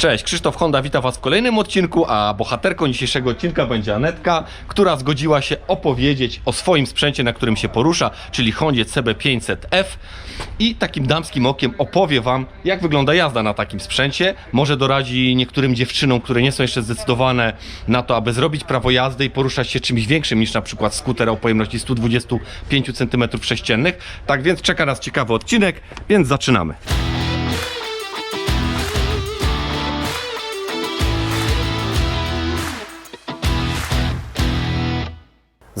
Cześć, Krzysztof Honda, witam Was w kolejnym odcinku, a bohaterką dzisiejszego odcinka będzie Anetka, która zgodziła się opowiedzieć o swoim sprzęcie, na którym się porusza, czyli Hondzie CB500F i takim damskim okiem opowie Wam, jak wygląda jazda na takim sprzęcie. Może doradzi niektórym dziewczynom, które nie są jeszcze zdecydowane na to, aby zrobić prawo jazdy i poruszać się czymś większym niż na przykład skuter o pojemności 125 cm3. Tak więc czeka nas ciekawy odcinek, więc zaczynamy.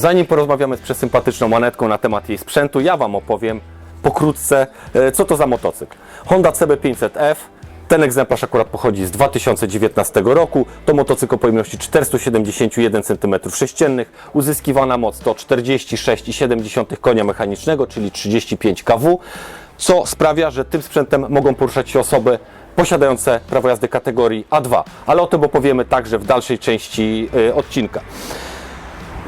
Zanim porozmawiamy z przesympatyczną Anetką na temat jej sprzętu, ja Wam opowiem pokrótce, e, co to za motocykl. Honda CB500F. Ten egzemplarz akurat pochodzi z 2019 roku. To motocykl o pojemności 471 cm3. Uzyskiwana moc to 46,7 konia mechanicznego, czyli 35 kW, co sprawia, że tym sprzętem mogą poruszać się osoby posiadające prawo jazdy kategorii A2. Ale o tym opowiemy także w dalszej części e, odcinka.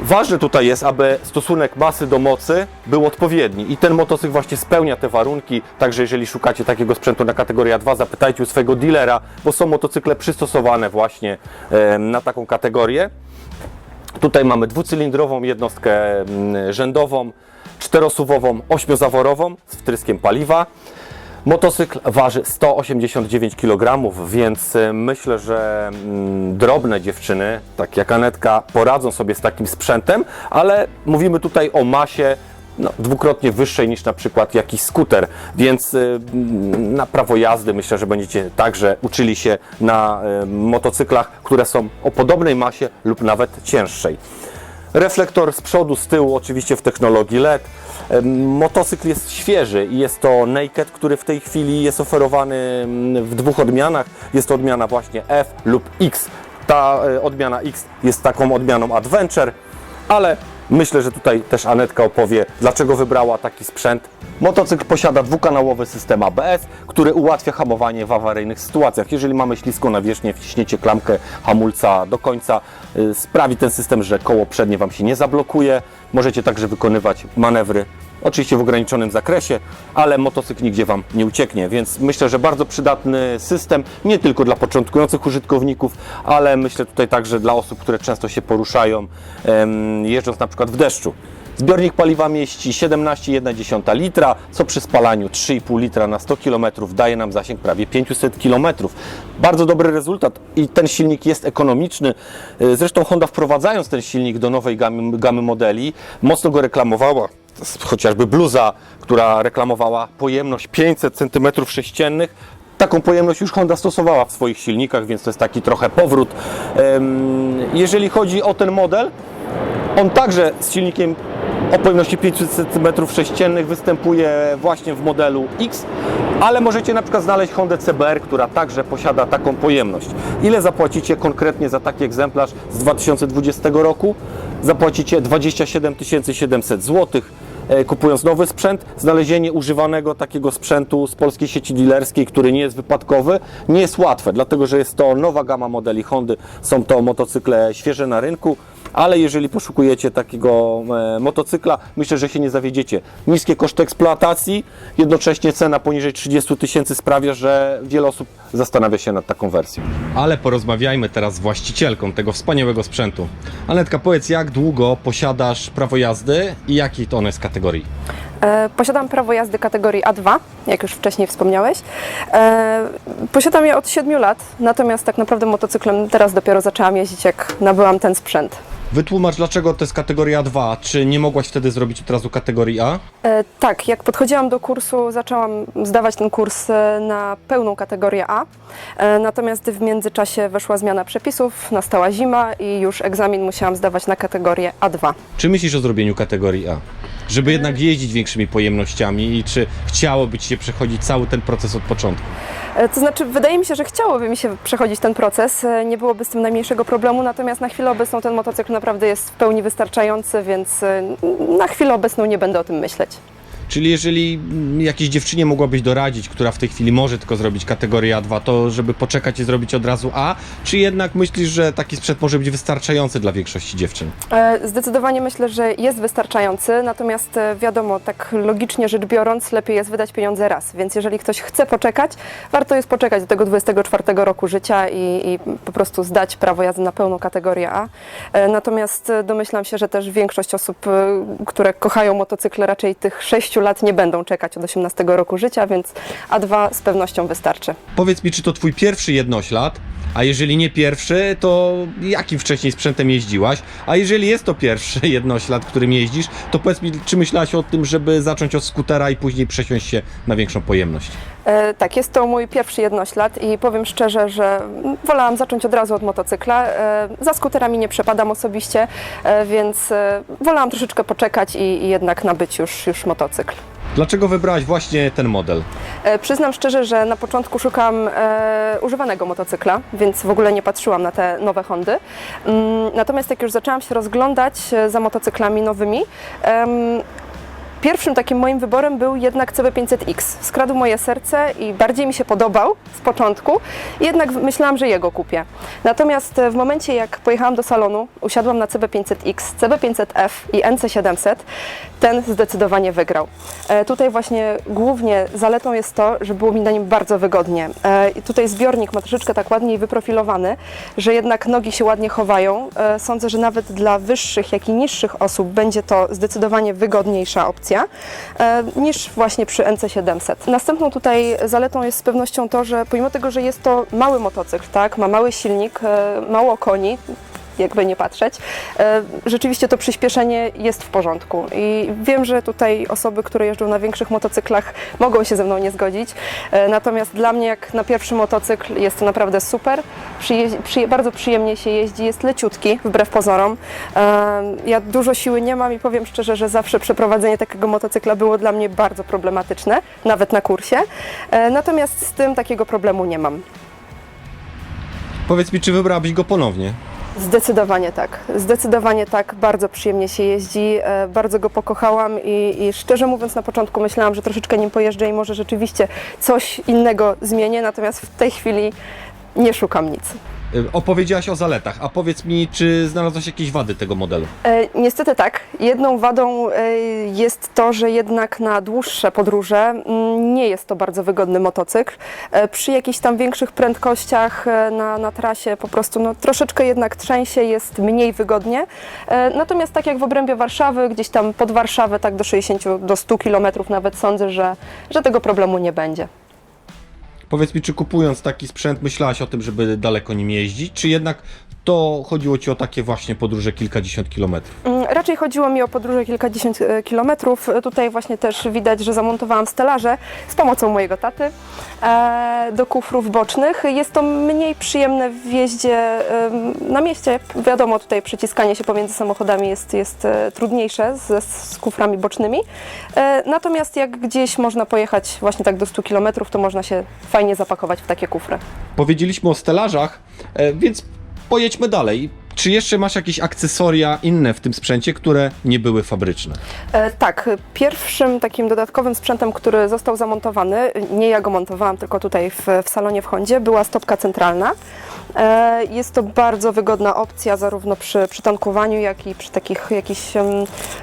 Ważne tutaj jest, aby stosunek masy do mocy był odpowiedni i ten motocykl właśnie spełnia te warunki, także jeżeli szukacie takiego sprzętu na kategorię A2, zapytajcie u swojego dealera, bo są motocykle przystosowane właśnie na taką kategorię. Tutaj mamy dwucylindrową jednostkę rzędową, czterosuwową, ośmiozaworową z wtryskiem paliwa. Motocykl waży 189 kg, więc y, myślę, że mm, drobne dziewczyny, tak jak Anetka, poradzą sobie z takim sprzętem, ale mówimy tutaj o masie no, dwukrotnie wyższej niż na przykład jakiś skuter, więc y, mm, na prawo jazdy myślę, że będziecie także uczyli się na y, motocyklach, które są o podobnej masie lub nawet cięższej. Reflektor z przodu, z tyłu, oczywiście w technologii LED. Motocykl jest świeży i jest to Naked, który w tej chwili jest oferowany mm, w dwóch odmianach. Jest to odmiana właśnie F lub X. Ta e, odmiana X jest taką odmianą Adventure, ale myślę, że tutaj też Anetka opowie, dlaczego wybrała taki sprzęt. Motocykl posiada dwukanałowy system ABS, który ułatwia hamowanie w awaryjnych sytuacjach. Jeżeli mamy śliską nawierzchnię, wciśniecie klamkę hamulca do końca, y, sprawi ten system, że koło przednie Wam się nie zablokuje. Możecie także wykonywać manewry, oczywiście w ograniczonym zakresie, ale motocykl nigdzie Wam nie ucieknie, więc myślę, że bardzo przydatny system, nie tylko dla początkujących użytkowników, ale myślę tutaj także dla osób, które często się poruszają, jeżdżąc na przykład w deszczu. Zbiornik paliwa mieści 17,1 litra, co przy spalaniu 3,5 litra na 100 km daje nam zasięg prawie 500 km. Bardzo dobry rezultat i ten silnik jest ekonomiczny. Y, Zresztą Honda wprowadzając ten silnik do nowej gamy, gamy modeli, mocno go reklamowała. Chociażby bluza, która reklamowała pojemność 500 cm3. Taką pojemność już Honda stosowała w swoich silnikach, więc to jest taki trochę powrót. Jeżeli chodzi o ten model, on także z silnikiem o pojemności 500 cm3 występuje właśnie w modelu X, ale możecie na przykład znaleźć Hondę CBR, która także posiada taką pojemność. Ile zapłacicie konkretnie za taki egzemplarz z 2020 roku? Zapłacicie 27 700 zł. Kupując nowy sprzęt, znalezienie używanego takiego sprzętu z polskiej sieci dealerskiej, który nie jest wypadkowy, nie jest łatwe, dlatego że jest to nowa gama modeli Hondy, są to motocykle świeże na rynku, ale jeżeli poszukujecie takiego e, motocykla, myślę, że się nie zawiedziecie. Niskie koszty eksploatacji, jednocześnie cena poniżej 30 tysięcy sprawia, że wiele osób zastanawia się nad taką wersją. Ale porozmawiajmy teraz z właścicielką tego wspaniałego sprzętu. Anetka, powiedz, jak długo posiadasz prawo jazdy i jakiej to ono jest kategorii? E, Posiadam prawo jazdy kategorii A2, jak już wcześniej wspomniałeś. E, Posiadam je od 7 lat, natomiast tak naprawdę motocyklem teraz dopiero zaczęłam jeździć, jak nabyłam ten sprzęt. Wytłumacz, dlaczego to jest kategoria 2. Czy nie mogłaś wtedy zrobić od razu kategorii A? E, Tak, jak podchodziłam do kursu, zaczęłam zdawać ten kurs e, na pełną kategorię A. E, Natomiast w międzyczasie weszła zmiana przepisów, nastała zima i już egzamin musiałam zdawać na kategorię A2. Czy myślisz o zrobieniu kategorii A? Żeby jednak jeździć większymi pojemnościami i czy chciałoby Ci się przechodzić cały ten proces od początku? E, To znaczy, wydaje mi się, że chciałoby mi się przechodzić ten proces, e, nie byłoby z tym najmniejszego problemu, natomiast na chwilę obecną ten motocykl naprawdę jest w pełni wystarczający, więc e, na chwilę obecną nie będę o tym myśleć. Czyli jeżeli jakiejś dziewczynie mogłabyś doradzić, która w tej chwili może tylko zrobić kategorię A2, to żeby poczekać i zrobić od razu A, czy jednak myślisz, że taki sprzęt może być wystarczający dla większości dziewczyn? E, Zdecydowanie myślę, że jest wystarczający, natomiast e, wiadomo, tak logicznie rzecz biorąc, lepiej jest wydać pieniądze raz. Więc jeżeli ktoś chce poczekać, warto jest poczekać do tego 24 roku życia i, i po prostu zdać prawo jazdy na pełną kategorię A. E, Natomiast domyślam się, że też większość osób, które kochają motocykle, raczej tych 6 lat nie będą czekać od 18 roku życia, więc A2 z pewnością wystarczy. Powiedz mi, czy to twój pierwszy jednoślad, a jeżeli nie pierwszy, to jakim wcześniej sprzętem jeździłaś? A jeżeli jest to pierwszy jednoślad, którym jeździsz, to powiedz mi, czy myślałaś o tym, żeby zacząć od skutera i później przesiąść się na większą pojemność? E, tak, jest to mój pierwszy jednoślad i powiem szczerze, że wolałam zacząć od razu od motocykla. E, za skuterami nie przepadam osobiście, e, więc e, wolałam troszeczkę poczekać i, i jednak nabyć już, już motocykl. Dlaczego wybrałaś właśnie ten model? E, przyznam szczerze, że na początku szukam e, używanego motocykla, więc w ogóle nie patrzyłam na te nowe Hondy. Mm, natomiast jak już zaczęłam się rozglądać e, za motocyklami nowymi, Pierwszym takim moim wyborem był jednak CB500X. Skradł moje serce i bardziej mi się podobał z początku, jednak myślałam, że jego kupię. Natomiast e, w momencie, jak pojechałam do salonu, usiadłam na CB500X, CB500F i NC700, ten zdecydowanie wygrał. E, Tutaj właśnie głównie zaletą jest to, że było mi na nim bardzo wygodnie. E, tutaj zbiornik ma troszeczkę tak ładniej wyprofilowany, że jednak nogi się ładnie chowają. E, Sądzę, że nawet dla wyższych, jak i niższych osób będzie to zdecydowanie wygodniejsza opcja e, niż właśnie przy NC700. Następną tutaj zaletą jest z pewnością to, że pomimo tego, że jest to mały motocykl, tak, ma mały silnik, e, mało koni, jakby nie patrzeć, e, rzeczywiście to przyspieszenie jest w porządku. I wiem, że tutaj osoby, które jeżdżą na większych motocyklach, mogą się ze mną nie zgodzić. E, Natomiast dla mnie, jak na pierwszy motocykl, jest to naprawdę super. Bardzo przyjemnie się jeździ, jest leciutki, wbrew pozorom. E, Ja dużo siły nie mam i powiem szczerze, że zawsze przeprowadzenie takiego motocykla było dla mnie bardzo problematyczne, nawet na kursie. Natomiast z tym takiego problemu nie mam. Powiedz mi, czy wybrałabyś go ponownie? Zdecydowanie tak. Zdecydowanie tak. Bardzo przyjemnie się jeździ. e, Bardzo go pokochałam i, i szczerze mówiąc na początku myślałam, że troszeczkę nim pojeżdżę i może rzeczywiście coś innego zmienię, natomiast w tej chwili nie szukam nic. Y, Opowiedziałaś o zaletach, a powiedz mi, czy znalazłaś jakieś wady tego modelu? E, Niestety tak. Jedną wadą e, jest to, że jednak na dłuższe podróże mm, nie jest to bardzo wygodny motocykl. E, Przy jakichś tam większych prędkościach e, na, na trasie po prostu no, troszeczkę jednak trzęsie, jest mniej wygodnie. E, Natomiast tak jak w obrębie Warszawy, gdzieś tam pod Warszawę, tak do 60, do 100 km nawet sądzę, że, że tego problemu nie będzie. Powiedz mi, czy kupując taki sprzęt myślałaś o tym, żeby daleko nim jeździć, czy jednak to chodziło Ci o takie właśnie podróże kilkadziesiąt kilometrów? Mm, Raczej chodziło mi o podróże kilkadziesiąt e, kilometrów. Tutaj właśnie też widać, że zamontowałam stelaże z pomocą mojego taty e, do kufrów bocznych. Jest to mniej przyjemne w jeździe na mieście. Wiadomo, tutaj przyciskanie się pomiędzy samochodami jest, jest e, trudniejsze z, z kuframi bocznymi. Natomiast jak gdzieś można pojechać właśnie tak do 100 kilometrów, to można się fajnie zapakować w takie kufry. Powiedzieliśmy o stelażach, więc pojedźmy dalej. Czy jeszcze masz jakieś akcesoria inne w tym sprzęcie, które nie były fabryczne? E, Tak, pierwszym takim dodatkowym sprzętem, który został zamontowany, nie ja go montowałam, tylko tutaj w, w salonie w Hondzie, była stopka centralna. E, Jest to bardzo wygodna opcja zarówno przy, przy tankowaniu, jak i przy takich jakichś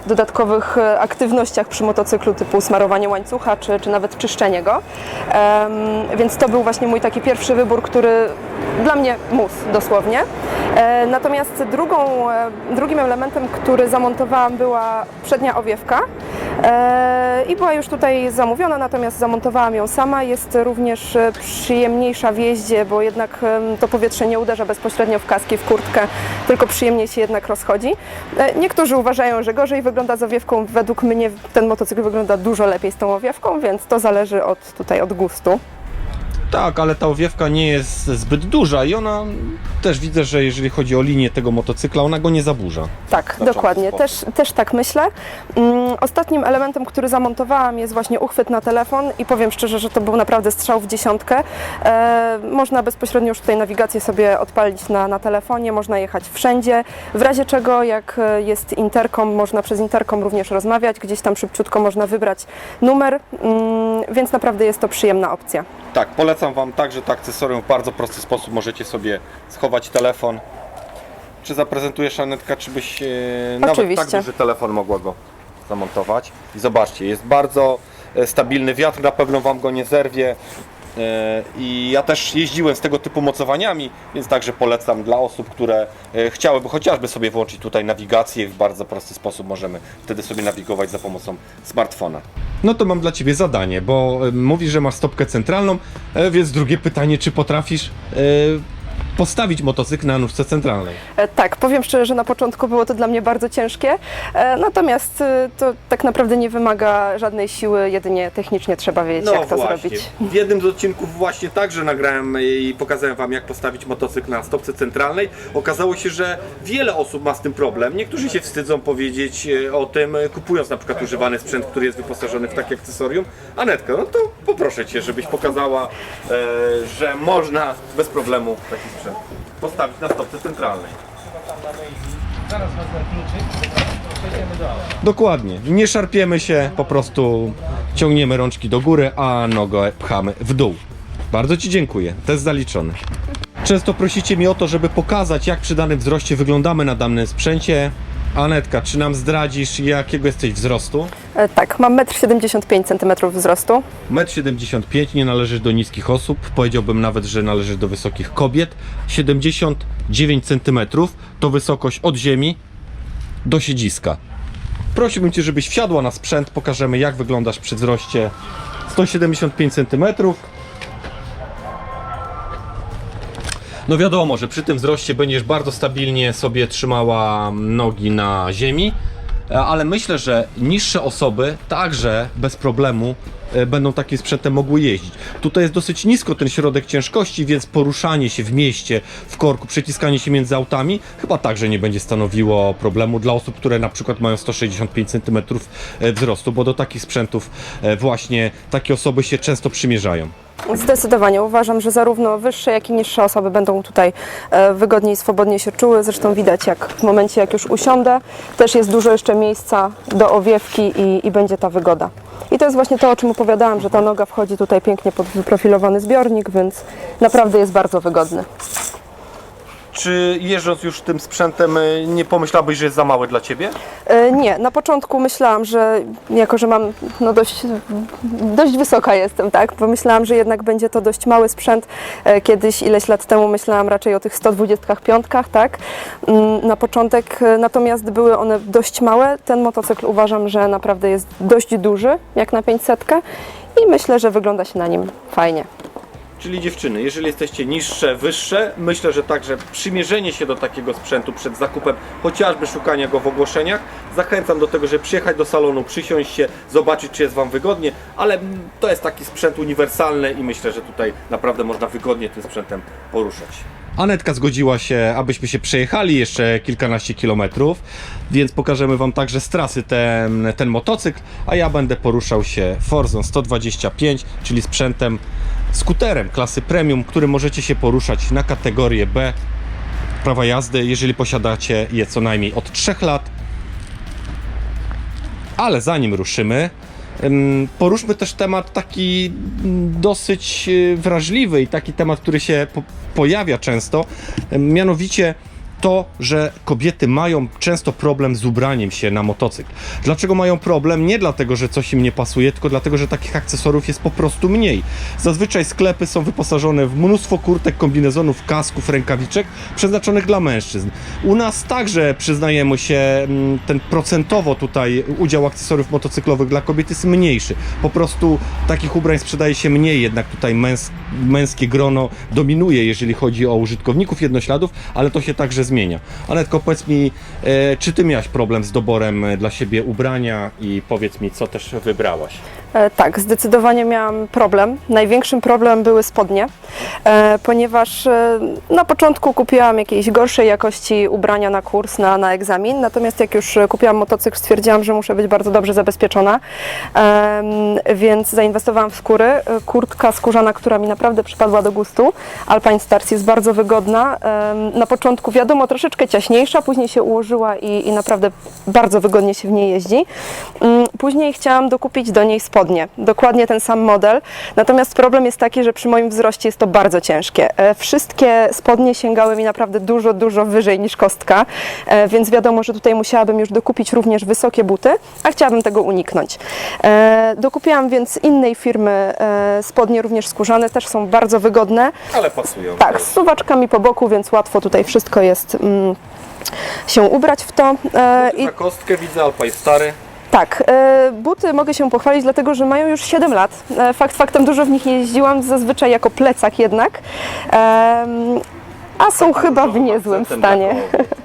dodatkowych e, aktywnościach przy motocyklu typu smarowanie łańcucha, czy, czy nawet czyszczenie go. Więc to był właśnie mój taki pierwszy wybór, który dla mnie mus dosłownie. E, Natomiast drugą, drugim elementem, który zamontowałam była przednia owiewka i była już tutaj zamówiona, natomiast zamontowałam ją sama. Jest również e, przyjemniejsza w jeździe, bo jednak to powietrze nie uderza bezpośrednio w kaski, w kurtkę, tylko przyjemniej się jednak rozchodzi. E, Niektórzy uważają, że gorzej wygląda z owiewką. Według mnie ten motocykl wygląda dużo lepiej z tą owiewką, więc to zależy od, tutaj od gustu. Tak, ale ta owiewka nie jest zbyt duża i ona też widzę, że jeżeli chodzi o linię tego motocykla, ona go nie zaburza. Tak, dokładnie. Też, też tak myślę. Mm, Ostatnim elementem, który zamontowałam jest właśnie uchwyt na telefon i powiem szczerze, że to był naprawdę strzał w dziesiątkę. E, można bezpośrednio już tutaj nawigację sobie odpalić na, na telefonie, można jechać wszędzie. W razie czego, jak e, jest interkom, można przez interkom również rozmawiać, gdzieś tam szybciutko można wybrać numer, mm, więc naprawdę jest to przyjemna opcja. Tak, polecam Wam także to akcesorium w bardzo prosty sposób. Możecie sobie schować telefon. Czy zaprezentujesz Anetka, czy byś e, nawet Oczywiście. tak duży telefon mogła go zamontować. I zobaczcie, jest bardzo e, stabilny wiatr, na pewno Wam go nie zerwie. E, I ja też jeździłem z tego typu mocowaniami, więc także polecam dla osób, które e, chciałyby chociażby sobie włączyć tutaj nawigację. W bardzo prosty sposób możemy wtedy sobie nawigować za pomocą smartfona. No to mam dla ciebie zadanie, bo e, mówisz, że masz stopkę centralną, więc drugie pytanie, czy potrafisz postawić motocykl na nóżce centralnej? E, Tak, powiem szczerze, że na początku było to dla mnie bardzo ciężkie, e, natomiast e, to tak naprawdę nie wymaga żadnej siły, jedynie technicznie trzeba wiedzieć, jak to zrobić. W jednym z odcinków właśnie także nagrałem i pokazałem Wam, jak postawić motocykl na stopce centralnej. Okazało się, że wiele osób ma z tym problem. Niektórzy się wstydzą powiedzieć e, o tym, e, kupując na przykład używany sprzęt, który jest wyposażony w takie akcesorium. Anetka, no to poproszę Cię, żebyś pokazała, e, że można bez problemu taki sprzęt postawić na stopce centralnej. Dokładnie. Nie szarpiemy się, po prostu ciągniemy rączki do góry, a nogę pchamy w dół. Bardzo Ci dziękuję. Test zaliczony. Często prosicie mnie o to, żeby pokazać, jak przy danym wzroście wyglądamy na danym sprzęcie. Anetka, czy nam zdradzisz, jakiego jesteś wzrostu? E, Tak, mam 1,75 m wzrostu. 1,75 m, nie należysz do niskich osób, powiedziałbym nawet, że należysz do wysokich kobiet. 79 cm to wysokość od ziemi do siedziska. Prosiłbym Cię, żebyś wsiadła na sprzęt, pokażemy jak wyglądasz przy wzroście 175 cm. No wiadomo, że przy tym wzroście będziesz bardzo stabilnie sobie trzymała nogi na ziemi, e, ale myślę, że niższe osoby także bez problemu e, będą takim sprzętem mogły jeździć. Tutaj jest dosyć nisko ten środek ciężkości, więc poruszanie się w mieście, w korku, przeciskanie się między autami chyba także nie będzie stanowiło problemu dla osób, które na przykład mają 165 cm e, wzrostu, bo do takich sprzętów właśnie takie osoby się często przymierzają. Zdecydowanie uważam, że zarówno wyższe, jak i niższe osoby będą tutaj e, wygodniej i swobodnie się czuły. Zresztą widać, jak w momencie, jak już usiądę, też jest dużo jeszcze miejsca do owiewki i, i będzie ta wygoda. I to jest właśnie to, o czym opowiadałam, że ta noga wchodzi tutaj pięknie pod wyprofilowany zbiornik, więc naprawdę jest bardzo wygodny. Czy jeżdżąc już tym sprzętem e, nie pomyślałbyś, że jest za mały dla Ciebie? E, Nie, na początku myślałam, że jako, że mam no dość, dość wysoka jestem, tak, pomyślałam, że jednak będzie to dość mały sprzęt. E, Kiedyś, ileś lat temu myślałam raczej o tych 125, tak, mm, na początek, natomiast były one dość małe. Ten motocykl uważam, że naprawdę jest dość duży, jak na 500 i myślę, że wygląda się na nim fajnie. Czyli dziewczyny, jeżeli jesteście niższe, wyższe, myślę, że także przymierzenie się do takiego sprzętu przed zakupem, chociażby szukania go w ogłoszeniach, zachęcam do tego, żeby przyjechać do salonu, przysiąść się, zobaczyć, czy jest Wam wygodnie, ale to jest taki sprzęt uniwersalny i myślę, że tutaj naprawdę można wygodnie tym sprzętem poruszać. Anetka zgodziła się, abyśmy się przejechali jeszcze kilkanaście kilometrów, więc pokażemy Wam także z trasy ten, ten motocykl, a ja będę poruszał się Forzą 125, czyli sprzętem, skuterem klasy premium, którym możecie się poruszać na kategorię B prawa jazdy, jeżeli posiadacie je co najmniej od 3 lat. Ale zanim ruszymy, Ym, Poruszmy też temat taki mm, dosyć y, wrażliwy i taki temat, który się po pojawia często, mianowicie to, że kobiety mają często problem z ubraniem się na motocykl. Dlaczego mają problem? Nie dlatego, że coś im nie pasuje, tylko dlatego, że takich akcesoriów jest po prostu mniej. Zazwyczaj sklepy są wyposażone w mnóstwo kurtek, kombinezonów, kasków, rękawiczek przeznaczonych dla mężczyzn. U nas także przyznajemy się, mm, ten procentowo tutaj udział akcesoriów motocyklowych dla kobiet jest mniejszy. Po prostu takich ubrań sprzedaje się mniej, jednak tutaj męs męskie grono dominuje, jeżeli chodzi o użytkowników jednośladów, ale to się także zmienia. Anetko, powiedz mi, e, czy ty miałaś problem z doborem e, dla siebie ubrania i powiedz mi, co też wybrałaś? E, Tak, zdecydowanie miałam problem. Największym problemem były spodnie, e, ponieważ e, na początku kupiłam jakieś gorszej jakości ubrania na kurs, na, na egzamin, natomiast jak już kupiłam motocykl, stwierdziłam, że muszę być bardzo dobrze zabezpieczona, więc zainwestowałam w skóry. Kurtka skórzana, która mi naprawdę przypadła do gustu. Alpine Stars jest bardzo wygodna. Na początku wiadomo troszeczkę ciaśniejsza, później się ułożyła i, i naprawdę bardzo wygodnie się w niej jeździ. Mm, Później chciałam dokupić do niej spodnie, dokładnie ten sam model. Natomiast problem jest taki, że przy moim wzroście jest to bardzo ciężkie. E, Wszystkie spodnie sięgały mi naprawdę dużo, dużo wyżej niż kostka, e, więc wiadomo, że tutaj musiałabym już dokupić również wysokie buty, a chciałabym tego uniknąć. E, Dokupiłam więc innej firmy spodnie, również skórzane, też są bardzo wygodne. Ale pasują. Tak, z suwaczkami po boku, więc łatwo tutaj wszystko jest mm, się ubrać w to. E, I... Na kostkę widzę, Alpine Stary. Tak, e, buty mogę się pochwalić, dlatego że mają już 7 lat. E, Fakt faktem dużo w nich jeździłam, zazwyczaj jako plecak jednak. A są chyba w niezłym stanie.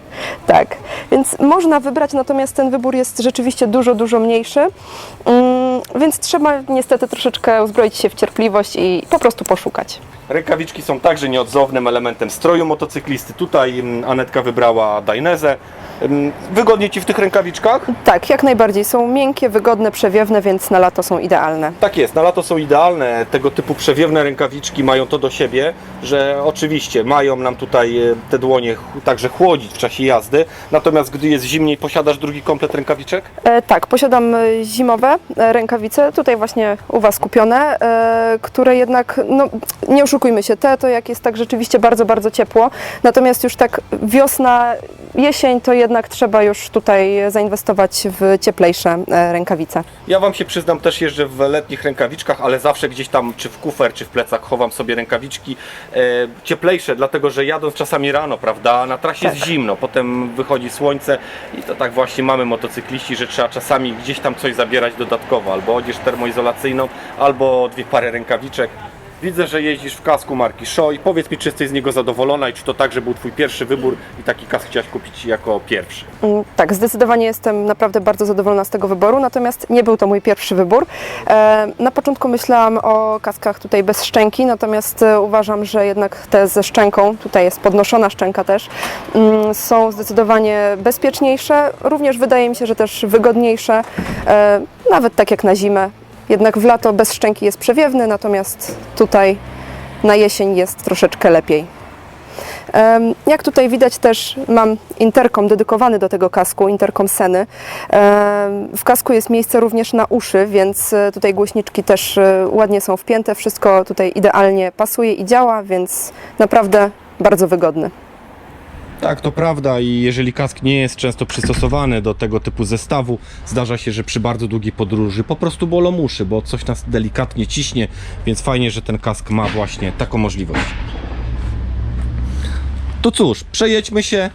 Tak, więc można wybrać, natomiast ten wybór jest rzeczywiście dużo, dużo mniejszy. Mm, więc trzeba niestety troszeczkę uzbroić się w cierpliwość i po prostu poszukać. Rękawiczki są także nieodzownym elementem stroju motocyklisty. Tutaj mm, Anetka wybrała Dainezę. Ym, Wygodnie Ci w tych rękawiczkach? Tak, jak najbardziej. Są miękkie, wygodne, przewiewne, więc na lato są idealne. Tak jest, na lato są idealne. Tego typu przewiewne rękawiczki mają to do siebie, że oczywiście mają nam tutaj e, te dłonie także chłodzić w czasie jazdy. Natomiast gdy jest zimniej, posiadasz drugi komplet rękawiczek? E, tak, posiadam e, zimowe e, rękawice, tutaj właśnie u Was kupione, e, które jednak, no nie oszukujmy się, te to jak jest tak rzeczywiście bardzo, bardzo ciepło, natomiast już tak wiosna, jesień to jednak trzeba już tutaj zainwestować w cieplejsze e, rękawice. Ja Wam się przyznam, też jeżdżę w letnich rękawiczkach, ale zawsze gdzieś tam, czy w kufer, czy w plecach chowam sobie rękawiczki e, cieplejsze, dlatego że jadąc czasami rano, prawda, na trasie jest Tak. zimno, potem wychodzi słońce i to tak właśnie mamy motocykliści, że trzeba czasami gdzieś tam coś zabierać dodatkowo, albo odzież termoizolacyjną, albo dwie pary rękawiczek. Widzę, że jeździsz w kasku marki Shoei. Powiedz mi, czy jesteś z niego zadowolona i czy to także był Twój pierwszy wybór i taki kask chciałaś kupić jako pierwszy? Mm, Tak, zdecydowanie jestem naprawdę bardzo zadowolona z tego wyboru, natomiast nie był to mój pierwszy wybór. E, Na początku myślałam o kaskach tutaj bez szczęki, natomiast e, uważam, że jednak te ze szczęką, tutaj jest podnoszona szczęka też, mm, są zdecydowanie bezpieczniejsze. Również wydaje mi się, że też wygodniejsze, e, nawet tak jak na zimę. Jednak w lato bez szczęki jest przewiewny, natomiast tutaj na jesień jest troszeczkę lepiej. Jak tutaj widać też mam interkom dedykowany do tego kasku, interkom Seny. W kasku jest miejsce również na uszy, więc e, tutaj głośniczki też e, ładnie są wpięte, wszystko tutaj idealnie pasuje i działa, więc naprawdę bardzo wygodny. Tak, to prawda i jeżeli kask nie jest często przystosowany do tego typu zestawu, zdarza się, że przy bardzo długiej podróży po prostu bolą uszy, bo coś nas delikatnie ciśnie, więc fajnie, że ten kask ma właśnie taką możliwość. To cóż, przejedźmy się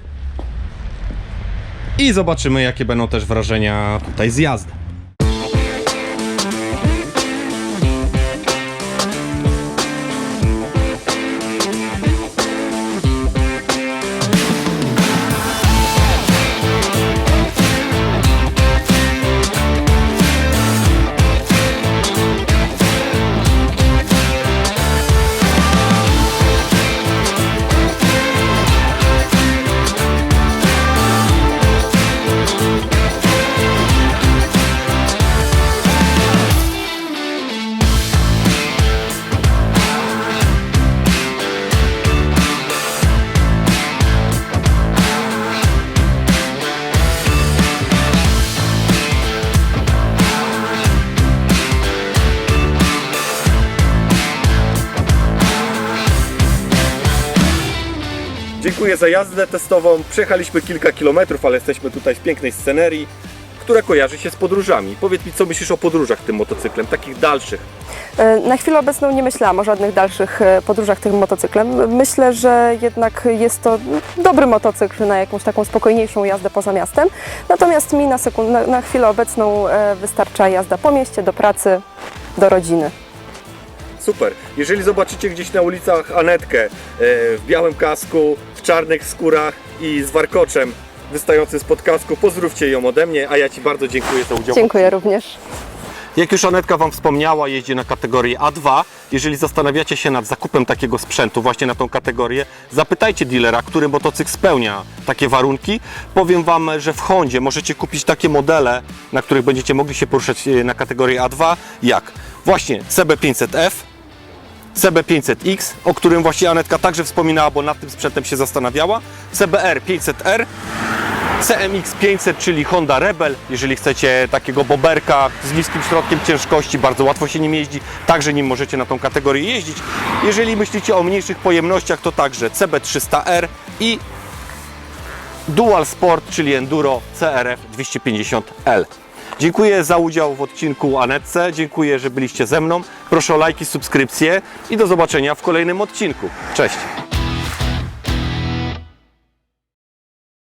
i zobaczymy, jakie będą też wrażenia tutaj z jazdy. Dziękuję za jazdę testową. Przejechaliśmy kilka kilometrów, ale jesteśmy tutaj w pięknej scenerii, która kojarzy się z podróżami. Powiedz mi, co myślisz o podróżach tym motocyklem, takich dalszych? E, Na chwilę obecną nie myślałam o żadnych dalszych e, podróżach tym motocyklem. Myślę, że jednak jest to dobry motocykl na jakąś taką spokojniejszą jazdę poza miastem. Natomiast mi na, sekund, na, na chwilę obecną e, wystarcza jazda po mieście, do pracy, do rodziny. Super. Jeżeli zobaczycie gdzieś na ulicach Anetkę w białym kasku, czarnych skórach i z warkoczem wystającym z podkasku. Pozdrówcie ją ode mnie, a ja Ci bardzo dziękuję za udział. Dziękuję również. Jak już Anetka Wam wspomniała, jeździ na kategorię A2. Jeżeli zastanawiacie się nad zakupem takiego sprzętu właśnie na tą kategorię, zapytajcie dealera, który motocykl spełnia takie warunki. Powiem Wam, że w Hondzie możecie kupić takie modele, na których będziecie mogli się poruszać e, na kategorię A2, jak właśnie CB500F, CB500X, o którym właśnie Anetka także wspominała, bo nad tym sprzętem się zastanawiała, CBR 500R, CMX 500, czyli Honda Rebel. Jeżeli chcecie takiego boberka z niskim środkiem ciężkości, bardzo łatwo się nim jeździ, także nim możecie na tą kategorię jeździć. Jeżeli myślicie o mniejszych pojemnościach, to także CB300R i Dual Sport, czyli Enduro CRF 250L. Dziękuję za udział w odcinku Anetce, dziękuję, że byliście ze mną. Proszę o lajki, subskrypcje i do zobaczenia w kolejnym odcinku. Cześć!